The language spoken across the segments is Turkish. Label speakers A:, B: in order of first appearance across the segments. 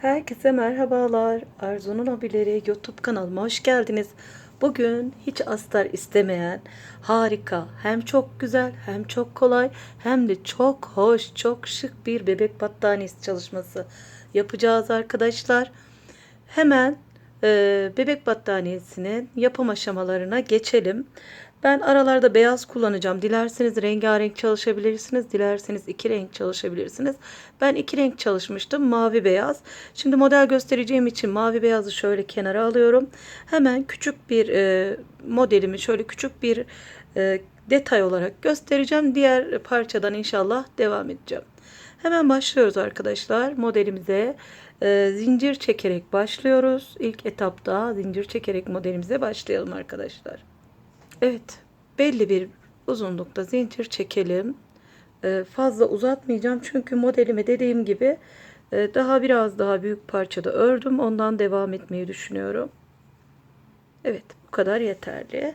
A: Herkese merhabalar. Arzu'nun hobileri YouTube kanalıma hoş geldiniz. Bugün hiç astar istemeyen harika hem çok güzel hem çok kolay hem de çok hoş çok şık bir bebek battaniyesi çalışması yapacağız arkadaşlar. Hemen e, bebek battaniyesinin yapım aşamalarına geçelim. Ben aralarda beyaz kullanacağım. Dilerseniz rengarenk çalışabilirsiniz. Dilerseniz iki renk çalışabilirsiniz. Ben iki renk çalışmıştım. Mavi beyaz. Şimdi model göstereceğim için mavi beyazı şöyle kenara alıyorum. Hemen küçük bir e, modelimi şöyle küçük bir e, detay olarak göstereceğim. Diğer parçadan inşallah devam edeceğim. Hemen başlıyoruz arkadaşlar. Modelimize e, zincir çekerek başlıyoruz. İlk etapta zincir çekerek modelimize başlayalım arkadaşlar. Evet, belli bir uzunlukta zincir çekelim. Ee, fazla uzatmayacağım çünkü modelime dediğim gibi e, daha biraz daha büyük parçada ördüm. Ondan devam etmeyi düşünüyorum. Evet, bu kadar yeterli.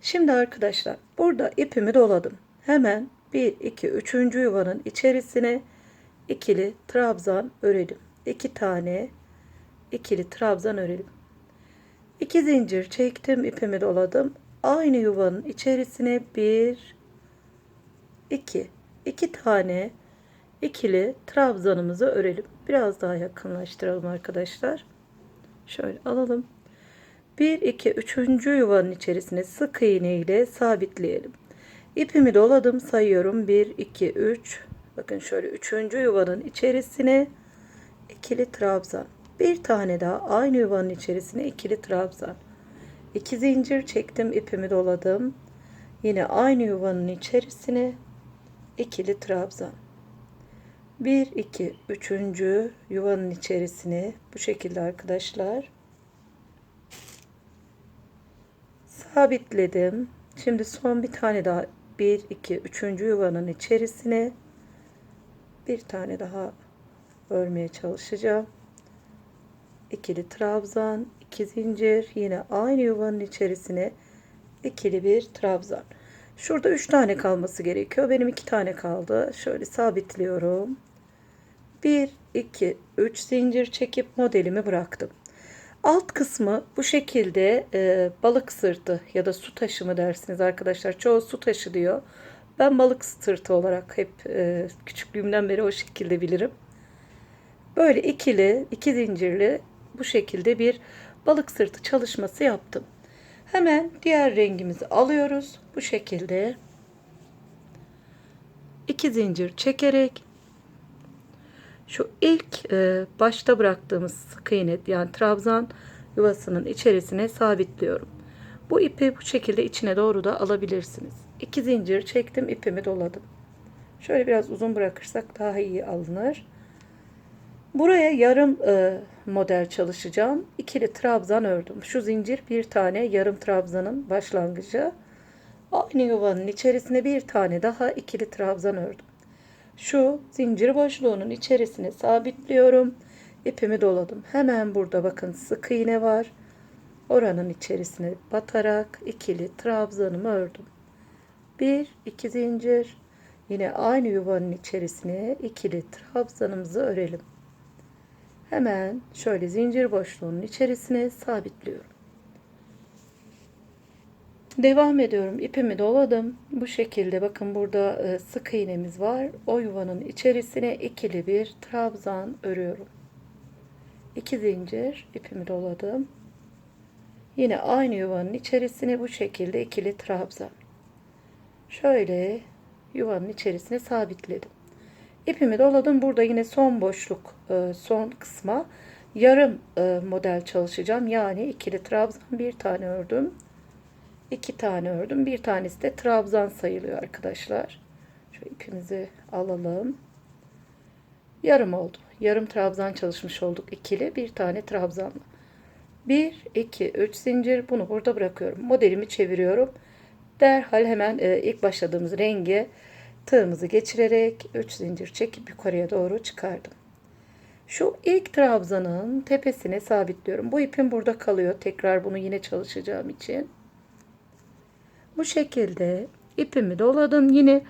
A: Şimdi arkadaşlar, burada ipimi doladım. Hemen 1 2 3. yuvanın içerisine ikili trabzan örelim. 2 tane ikili trabzan örelim. 2 zincir çektim, ipimi doladım aynı yuvanın içerisine bir iki iki tane ikili trabzanımızı örelim. Biraz daha yakınlaştıralım arkadaşlar. Şöyle alalım. 1 2 3. yuvanın içerisine sık iğne ile sabitleyelim. İpimi doladım sayıyorum. 1 2 3 bakın şöyle 3. yuvanın içerisine ikili trabzan. Bir tane daha aynı yuvanın içerisine ikili trabzan. 2 zincir çektim ipimi doladım yine aynı yuvanın içerisine ikili trabzan 1 2 3. yuvanın içerisine bu şekilde arkadaşlar sabitledim şimdi son bir tane daha 1 2 3. yuvanın içerisine bir tane daha örmeye çalışacağım ikili trabzan 2 zincir yine aynı yuvanın içerisine ikili bir trabzan. Şurada 3 tane kalması gerekiyor. Benim 2 tane kaldı. Şöyle sabitliyorum. 1 2 3 zincir çekip modelimi bıraktım. Alt kısmı bu şekilde e, balık sırtı ya da su taşı mı dersiniz arkadaşlar. Çoğu su taşı diyor. Ben balık sırtı olarak hep e, küçüklüğümden beri o şekilde bilirim. Böyle ikili, iki zincirli bu şekilde bir balık sırtı çalışması yaptım. Hemen diğer rengimizi alıyoruz. Bu şekilde iki zincir çekerek şu ilk e, başta bıraktığımız sık iğne yani trabzan yuvasının içerisine sabitliyorum. Bu ipi bu şekilde içine doğru da alabilirsiniz. İki zincir çektim ipimi doladım. Şöyle biraz uzun bırakırsak daha iyi alınır. Buraya yarım e, model çalışacağım. İkili trabzan ördüm. Şu zincir bir tane yarım trabzanın başlangıcı. Aynı yuvanın içerisine bir tane daha ikili trabzan ördüm. Şu zincir boşluğunun içerisine sabitliyorum. İpimi doladım. Hemen burada bakın sık iğne var. Oranın içerisine batarak ikili trabzanımı ördüm. Bir, iki zincir. Yine aynı yuvanın içerisine ikili trabzanımızı örelim. Hemen şöyle zincir boşluğunun içerisine sabitliyorum. Devam ediyorum. İpimi doladım. Bu şekilde bakın burada e, sık iğnemiz var. O yuvanın içerisine ikili bir trabzan örüyorum. İki zincir ipimi doladım. Yine aynı yuvanın içerisine bu şekilde ikili trabzan. Şöyle yuvanın içerisine sabitledim. İpimi doladım. Burada yine son boşluk, e, son kısma yarım e, model çalışacağım. Yani ikili trabzan bir tane ördüm. iki tane ördüm. Bir tanesi de trabzan sayılıyor arkadaşlar. Şu ipimizi alalım. Yarım oldu. Yarım trabzan çalışmış olduk. ikili bir tane trabzanla. 1, 2, 3 zincir. Bunu burada bırakıyorum. Modelimi çeviriyorum. Derhal hemen e, ilk başladığımız rengi tığımızı geçirerek 3 zincir çekip yukarıya doğru çıkardım. Şu ilk trabzanın tepesine sabitliyorum. Bu ipim burada kalıyor. Tekrar bunu yine çalışacağım için. Bu şekilde ipimi doladım. Yine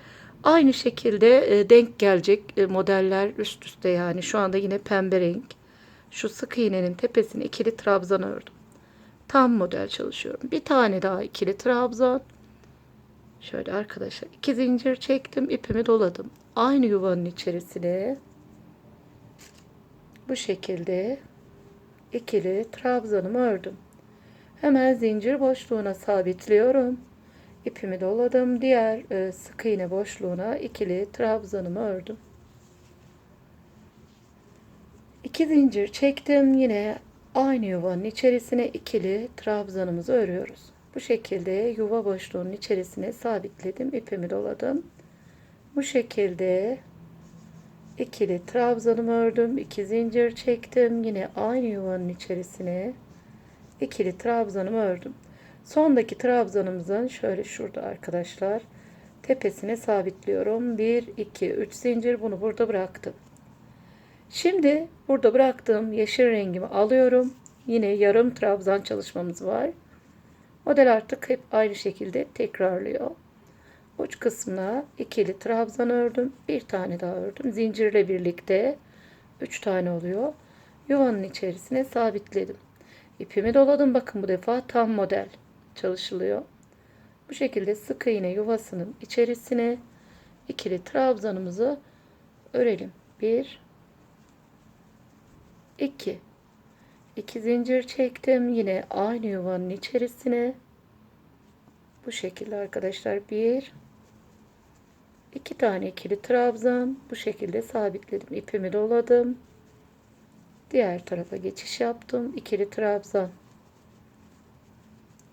A: aynı şekilde e, denk gelecek e, modeller üst üste yani. Şu anda yine pembe renk. şu sık iğnenin tepesine ikili trabzan ördüm. Tam model çalışıyorum. Bir tane daha ikili trabzan. Şöyle arkadaşlar iki zincir çektim, ipimi doladım. Aynı yuvanın içerisine bu şekilde ikili trabzanımı ördüm. Hemen zincir boşluğuna sabitliyorum. İpimi doladım. Diğer e, sık iğne boşluğuna ikili trabzanımı ördüm. İki zincir çektim. Yine aynı yuvanın içerisine ikili trabzanımızı örüyoruz. Bu şekilde yuva boşluğunun içerisine sabitledim. ipimi doladım. Bu şekilde ikili trabzanımı ördüm. iki zincir çektim. Yine aynı yuvanın içerisine ikili trabzanımı ördüm. Sondaki trabzanımızın şöyle şurada arkadaşlar tepesine sabitliyorum. 1 2 3 zincir bunu burada bıraktım. Şimdi burada bıraktığım yeşil rengimi alıyorum. Yine yarım trabzan çalışmamız var. Model artık hep aynı şekilde tekrarlıyor. Uç kısmına ikili trabzan ördüm. Bir tane daha ördüm. Zincirle birlikte 3 tane oluyor. Yuvanın içerisine sabitledim. İpimi doladım. Bakın bu defa tam model çalışılıyor. Bu şekilde sık iğne yuvasının içerisine ikili trabzanımızı örelim. 1 2 2 zincir çektim. Yine aynı yuvanın içerisine bu şekilde arkadaşlar 1 2 tane ikili trabzan bu şekilde sabitledim. İpimi doladım. Diğer tarafa geçiş yaptım. İkili trabzan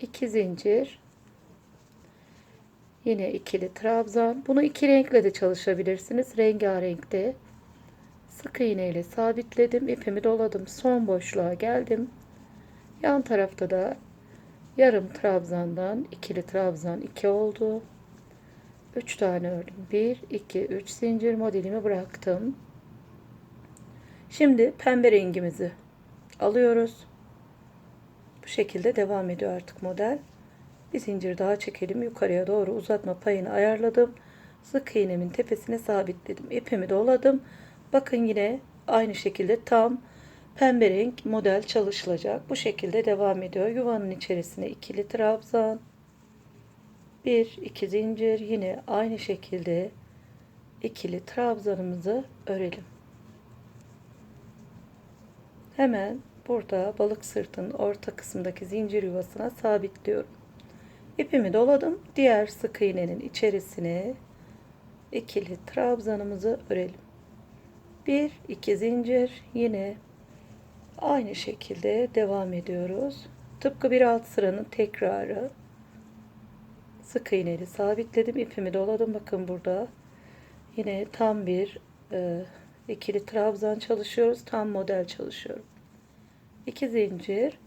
A: 2 zincir yine ikili trabzan bunu iki renkle de çalışabilirsiniz rengarenkte sık iğne ile sabitledim ipimi doladım son boşluğa geldim yan tarafta da yarım trabzandan ikili trabzan 2 oldu 3 tane ördüm 1 2 3 zincir modelimi bıraktım şimdi pembe rengimizi alıyoruz bu şekilde devam ediyor artık model. Bir zincir daha çekelim. Yukarıya doğru uzatma payını ayarladım. Sık iğnemin tepesine sabitledim. İpimi doladım. Bakın yine aynı şekilde tam pembe renk model çalışılacak. Bu şekilde devam ediyor. Yuvanın içerisine ikili trabzan. Bir, iki zincir. Yine aynı şekilde ikili trabzanımızı örelim. Hemen burada balık sırtının orta kısmındaki zincir yuvasına sabitliyorum. İpimi doladım. Diğer sık iğnenin içerisine ikili trabzanımızı örelim. Bir, iki zincir yine aynı şekilde devam ediyoruz. Tıpkı bir alt sıranın tekrarı. Sık iğneli sabitledim. ipimi doladım. Bakın burada yine tam bir e, ikili trabzan çalışıyoruz. Tam model çalışıyorum. 2 zincir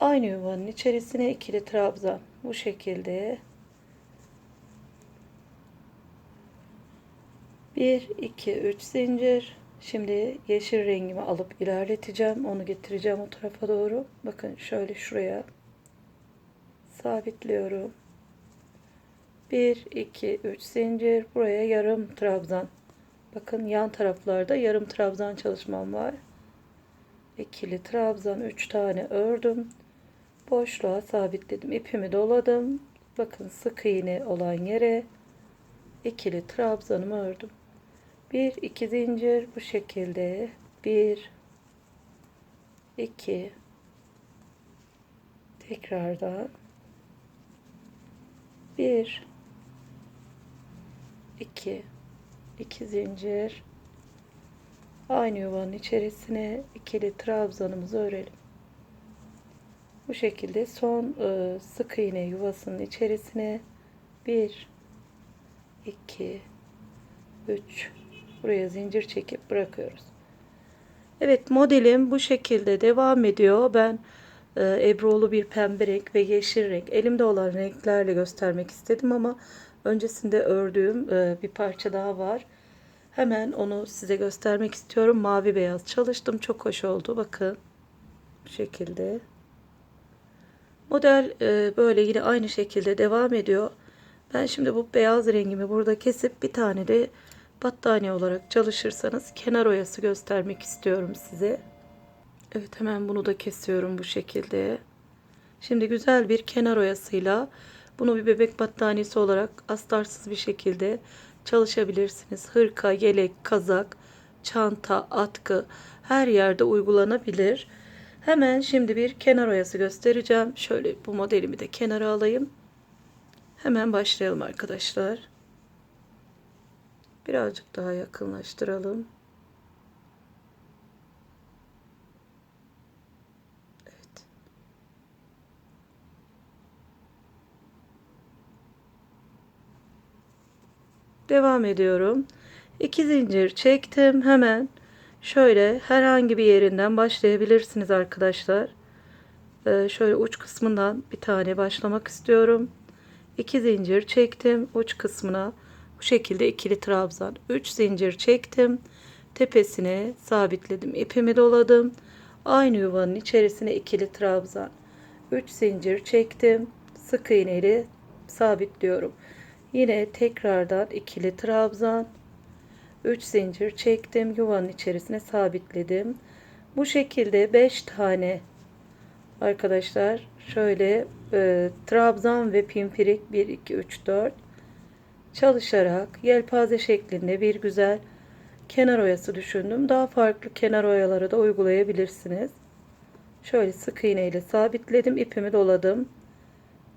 A: aynı yuvanın içerisine ikili trabzan bu şekilde 1 2 3 zincir şimdi yeşil rengimi alıp ilerleteceğim onu getireceğim o tarafa doğru bakın şöyle şuraya sabitliyorum 1 2 3 zincir buraya yarım trabzan bakın yan taraflarda yarım trabzan çalışmam var ikili trabzan 3 tane ördüm. Boşluğa sabitledim. ipimi doladım. Bakın sık iğne olan yere ikili trabzanımı ördüm. 1 2 zincir bu şekilde. 1 2 tekrardan. 1 2 2 zincir. Aynı yuvanın içerisine ikili trabzanımızı örelim. Bu şekilde son e, sık iğne yuvasının içerisine 1 2 3 buraya zincir çekip bırakıyoruz. Evet modelim bu şekilde devam ediyor. Ben e, Ebru'lu bir pembe renk ve yeşil renk elimde olan renklerle göstermek istedim ama öncesinde ördüğüm e, bir parça daha var. Hemen onu size göstermek istiyorum. Mavi beyaz çalıştım. Çok hoş oldu. Bakın. Bu şekilde. Model e, böyle yine aynı şekilde devam ediyor. Ben şimdi bu beyaz rengimi burada kesip bir tane de battaniye olarak çalışırsanız kenar oyası göstermek istiyorum size. Evet hemen bunu da kesiyorum bu şekilde. Şimdi güzel bir kenar oyasıyla bunu bir bebek battaniyesi olarak astarsız bir şekilde çalışabilirsiniz. Hırka, yelek, kazak, çanta, atkı her yerde uygulanabilir. Hemen şimdi bir kenar oyası göstereceğim. Şöyle bu modelimi de kenara alayım. Hemen başlayalım arkadaşlar. Birazcık daha yakınlaştıralım. Evet. Devam ediyorum. İki zincir çektim. Hemen şöyle herhangi bir yerinden başlayabilirsiniz arkadaşlar. Ee, şöyle uç kısmından bir tane başlamak istiyorum. İki zincir çektim uç kısmına. Bu şekilde ikili trabzan. 3 zincir çektim. Tepesine sabitledim. ipimi doladım. Aynı yuvanın içerisine ikili trabzan. 3 zincir çektim. Sık iğneyle sabitliyorum. Yine tekrardan ikili trabzan. 3 zincir çektim. Yuvanın içerisine sabitledim. Bu şekilde 5 tane arkadaşlar şöyle e, trabzan ve pimpirik 1 2 3 4 çalışarak yelpaze şeklinde bir güzel kenar oyası düşündüm. Daha farklı kenar oyaları da uygulayabilirsiniz. Şöyle sık iğne ile sabitledim. ipimi doladım.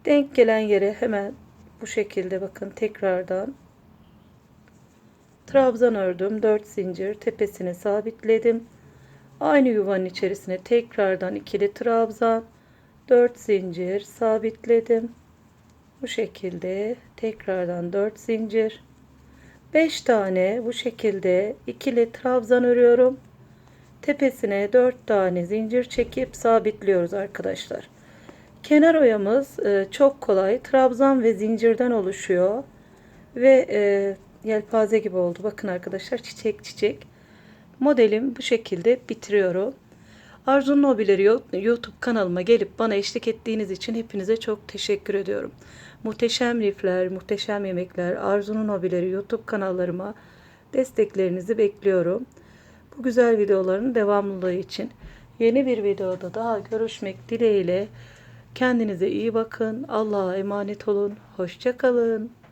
A: Denk gelen yere hemen bu şekilde bakın tekrardan trabzan ördüm. 4 zincir tepesine sabitledim. Aynı yuvanın içerisine tekrardan ikili trabzan 4 zincir sabitledim. Bu şekilde tekrardan 4 zincir 5 tane bu şekilde ikili trabzan örüyorum. Tepesine 4 tane zincir çekip sabitliyoruz arkadaşlar. Kenar oyamız e, çok kolay. Trabzan ve zincirden oluşuyor. Ve e, yelpaze gibi oldu. Bakın arkadaşlar çiçek çiçek. Modelim bu şekilde bitiriyorum. Arzu'nun hobileri YouTube kanalıma gelip bana eşlik ettiğiniz için hepinize çok teşekkür ediyorum. Muhteşem rifler, muhteşem yemekler, Arzu'nun hobileri YouTube kanallarıma desteklerinizi bekliyorum. Bu güzel videoların devamlılığı için yeni bir videoda daha görüşmek dileğiyle kendinize iyi bakın. Allah'a emanet olun. Hoşçakalın.